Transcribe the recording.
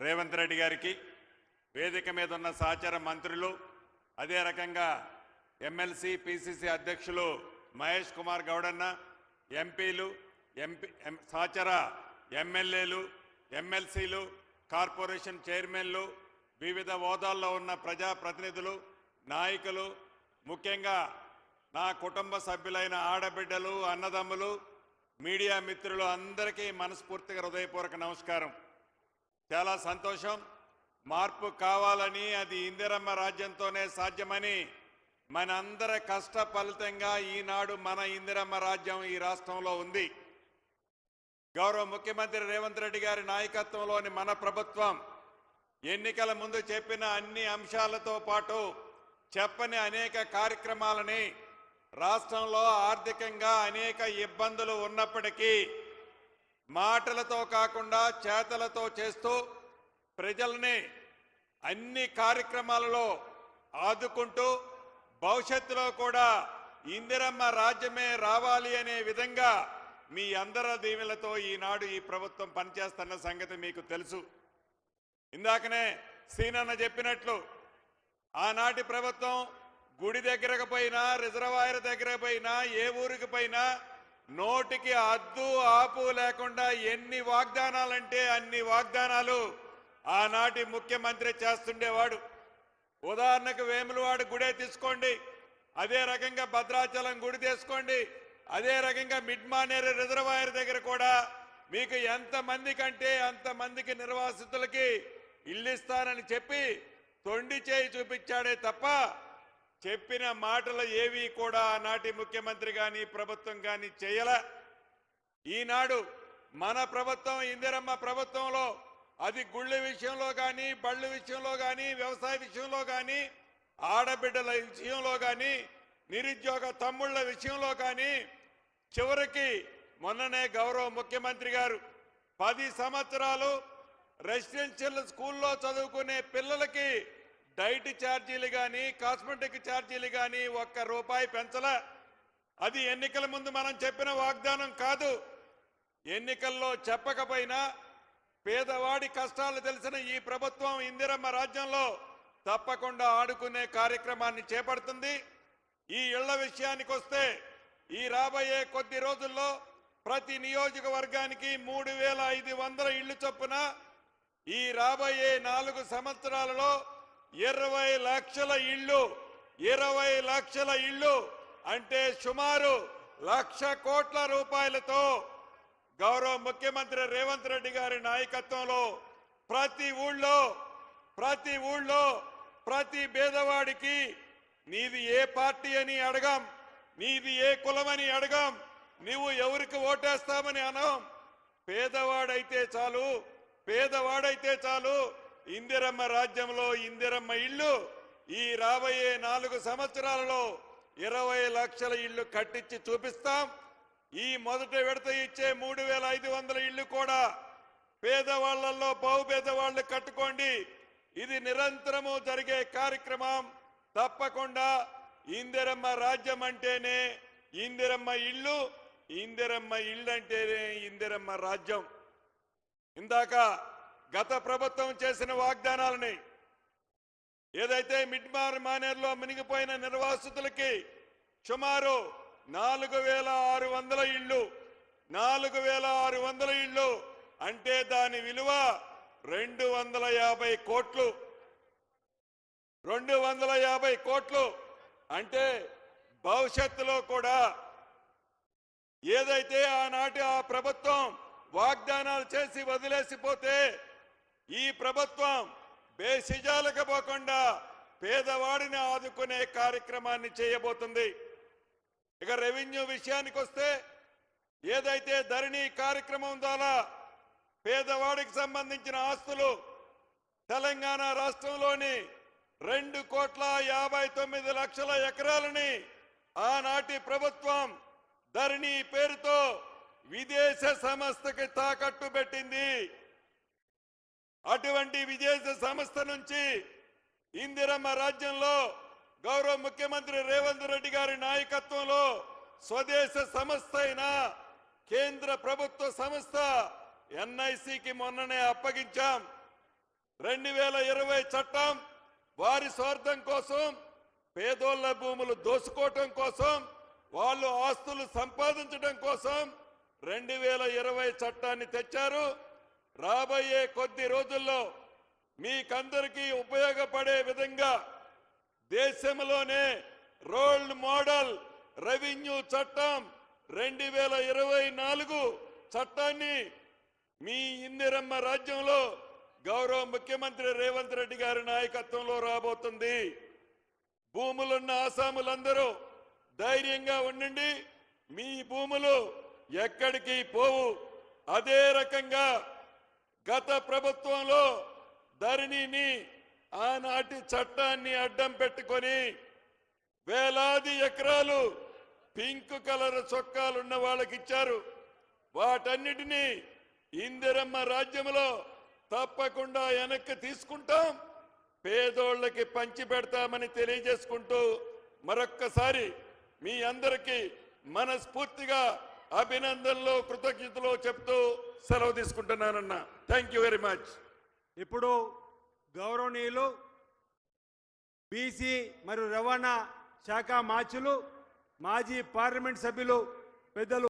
రేవంత్ రెడ్డి గారికి వేదిక మీద ఉన్న సహచార మంత్రులు అదే రకంగా ఎమ్మెల్సీ పిసిసి అధ్యక్షులు మహేష్ కుమార్ గౌడన్న ఎంపీలు ఎంపీ ఎం- సహచర ఎమ్మెల్యేలు ఎమ్మెల్సీలు కార్పొరేషన్ చైర్మన్లు వివిధ హోదాల్లో ఉన్న ప్రజాప్రతినిధులు నాయకులు ముఖ్యంగా నా కుటుంబ సభ్యులైన ఆడబిడ్డలు అన్నదమ్ములు మీడియా మిత్రులు అందరికీ మనస్ఫూర్తిగా హృదయపూర్వక నమస్కారం. చాలా సంతోషం. మార్పు కావాలని అది ఇందిరమ్మ రాజ్యంతోనే సాధ్యమని మనందరి కష్ట ఫలితంగా ఈనాడు మన ఇందిరమ్మ రాజ్యం ఈ రాష్ట్రంలో ఉంది. గౌరవ ముఖ్యమంత్రి రేవంత్ రెడ్డి గారి నాయకత్వంలోని మన ప్రభుత్వం ఎన్నికల ముందు చెప్పిన అన్ని అంశాలతో పాటు చెప్పని అనేక కార్యక్రమాలని రాష్ట్రంలో ఆర్థికంగా అనేక ఇబ్బందులు ఉన్నప్పటికీ మాటలతో కాకుండా చేతలతో చేస్తూ ప్రజల్ని అన్ని కార్యక్రమాలలో ఆదుకుంటూ భవిష్యత్తులో కూడా ఇందిరమ్మ రాజ్యమే రావాలి అనే విధంగా మీ అందరి దీవెలతో ఈనాడు ఈ ప్రభుత్వం పనిచేస్తున్న సంగతి మీకు తెలుసు. ఇందాకనే సీనన్న చెప్పినట్లు ఆనాటి ప్రభుత్వం గుడి దగ్గరకు పోయినా రిజర్వాయర్ దగ్గర పోయినా ఏ ఊరికి పోయినా నోటికి అద్దు ఆపు లేకుండా ఎన్ని వాగ్దానాలంటే అన్ని వాగ్దానాలు ఆనాటి ముఖ్యమంత్రి చేస్తుండేవాడు. ఉదాహరణకు వేములవాడు గుడే తీసుకోండి అదే రకంగా భద్రాచలం గుడి తీసుకోండి అదే రకంగా మిడ్మానేరు రిజర్వాయర్ దగ్గర కూడా మీకు ఎంతమంది కంటే అంతమందికి నిర్వాసితులకి ఇల్లు ఇస్తానని చెప్పి తొండి చేయి చూపించాడే తప్ప చెప్పిన మాటలు ఏవి కూడా ఆనాటి ముఖ్యమంత్రి కానీ ప్రభుత్వం కానీ చేయలే. ఈనాడు మన ప్రభుత్వం ఇందిరమ్మ ప్రభుత్వంలో అది గుళ్ళ విషయంలో కానీ బళ్ళు విషయంలో కానీ వ్యవసాయ విషయంలో కానీ ఆడబిడ్డల విషయంలో కానీ నిరుద్యోగ తమ్ముళ్ళ విషయంలో కానీ చివరికి మొన్ననే గౌరవ ముఖ్యమంత్రి గారు పది సంవత్సరాలు రెసిడెన్షియల్ స్కూల్లో చదువుకునే పిల్లలకి డైట్ ఛార్జీలు కానీ కాస్మెటిక్ ఛార్జీలు కానీ ఒక్క రూపాయి పెంచలే. అది ఎన్నికల ముందు మనం చెప్పిన వాగ్దానం కాదు. ఎన్నికల్లో చెప్పకపోయినా పేదవాడి కష్టాలు తెలిసిన ఈ ప్రభుత్వం ఇందిరమ్మ రాజ్యంలో తప్పకుండా ఆడుకునే కార్యక్రమాన్ని చేపడుతుంది. ఈ ఇళ్ళ విషయానికి వస్తే ఈ రాబోయే కొద్ది రోజుల్లో ప్రతి నియోజకవర్గానికి మూడు వేల ఐదు వందల ఇళ్ళు చొప్పున ఈ రాబోయే నాలుగు సంవత్సరాలలో ఇరవై లక్షల ఇళ్ళు ఇరవై లక్షల ఇళ్ళు అంటే సుమారు లక్ష కోట్ల రూపాయలతో గౌరవ ముఖ్యమంత్రి రేవంత్ రెడ్డి గారి నాయకత్వంలో ప్రతి ఊళ్ళో ప్రతి ఊళ్ళో ప్రతి పేదవాడికి నీది ఏ పార్టీ అని అడగాం నీది ఏ కులమని అడగాం నీవు ఎవరికి ఓటేస్తామని అనం పేదవాడైతే చాలు పేదవాడైతే చాలు ఇందిరమ్మ రాజ్యంలో ఇందిరమ్మ ఇల్లు ఈ రాబోయే నాలుగు సంవత్సరాలలో ఇరవై లక్షల ఇల్లు కట్టించి చూపిస్తాం. ఈ మొదటి విడత ఇచ్చే మూడు వేల ఐదు వందల ఇల్లు కూడా పేదవాళ్ళలో బహుపేదవాళ్ళు కట్టుకోండి. ఇది నిరంతరము జరిగే కార్యక్రమం. తప్పకుండా ఇందిరమ్మ రాజ్యం అంటేనే ఇందిరమ్మ ఇల్లు ఇందిరమ్మ ఇల్లు అంటేనే ఇందిరమ్మ రాజ్యం. ఇందాక గత ప్రభుత్వం చేసిన వాగ్దానాలని ఏదైతే మిడ్మార్ మానేర్లో మునిగిపోయిన నిర్వాసితులకి సుమారు నాలుగు వేల ఆరు వందల ఇళ్ళు నాలుగు వేల ఆరు వందల ఇళ్ళు అంటే దాని విలువ రెండు వందల యాభై కోట్లు. రెండు వందల యాభై కోట్లు అంటే భవిష్యత్తులో కూడా ఏదైతే ఆనాటి ఆ ప్రభుత్వం వాగ్దానాలు చేసి వదిలేసిపోతే ఈ ప్రభుత్వం బేసిజాలకు పోకుండా పేదవాడిని ఆదుకునే కార్యక్రమాన్ని చేయబోతుంది. ఇక రెవెన్యూ విషయానికి వస్తే ఏదైతే ధరణి కార్యక్రమం ద్వారా పేదవాడికి సంబంధించిన ఆస్తులు తెలంగాణ రాష్ట్రంలోని రెండు కోట్ల యాభై తొమ్మిది లక్షల ఎకరాలని ఆనాటి ప్రభుత్వం ధరణి పేరుతో విదేశ సంస్థకి తాకట్టు పెట్టింది. అటువంటి విదేశ సంస్థ నుంచి ఇందిరమ్మ రాజ్యంలో గౌరవ ముఖ్యమంత్రి రేవంత్ రెడ్డి గారి నాయకత్వంలో స్వదేశ సంస్థ అయిన కేంద్ర ప్రభుత్వ సంస్థ ఎన్ఐసికి మొన్ననే అప్పగించాం. రెండు వేల ఇరవై చట్టం వారి స్వార్థం కోసం పేదోళ్ళ భూములు దోసుకోవటం కోసం వాళ్ళు ఆస్తులు సంపాదించడం కోసం రెండు వేల ఇరవై చట్టాన్ని తెచ్చారు. రాబోయే కొద్ది రోజుల్లో మీకందరికీ ఉపయోగపడే విధంగా దేశంలోనే రోల్డ్ మోడల్ రెవెన్యూ చట్టం రెండు వేల ఇరవై నాలుగు చట్టాన్ని మీ ఇందిరమ్మ రాజ్యంలో గౌరవ ముఖ్యమంత్రి రేవంత్ రెడ్డి గారి నాయకత్వంలో రాబోతుంది. భూములున్న ఆసాములందరూ ధైర్యంగా ఉండండి. మీ భూములు ఎక్కడికి పోవు. అదే రకంగా గత ప్రభుత్వంలో ధరణిని ఆనాటి చట్టాన్ని అడ్డం పెట్టుకొని వేలాది ఎకరాలు పింక్ కలర్ చొక్కాలున్న వాళ్ళకి ఇచ్చారు. వాటన్నిటినీ ఇందిరమ్మ రాజ్యంలో తప్పకుండా వెనక్కి తీసుకుంటాం. పేదోళ్ళకి పంచి పెడతామని తెలియజేసుకుంటూ మరొక్కసారి మీ అందరికీ మనస్ఫూర్తిగా అభినందనలు కృతజ్ఞతలు చెప్తూ సెలవు తీసుకుంటున్నానన్న. థ్యాంక్ యూ వెరీ మచ్ ఇప్పుడు గౌరవనీయులు బీసీ మరియు రవాణా శాఖ మాచులు మాజీ పార్లమెంట్ సభ్యులు పెద్దలు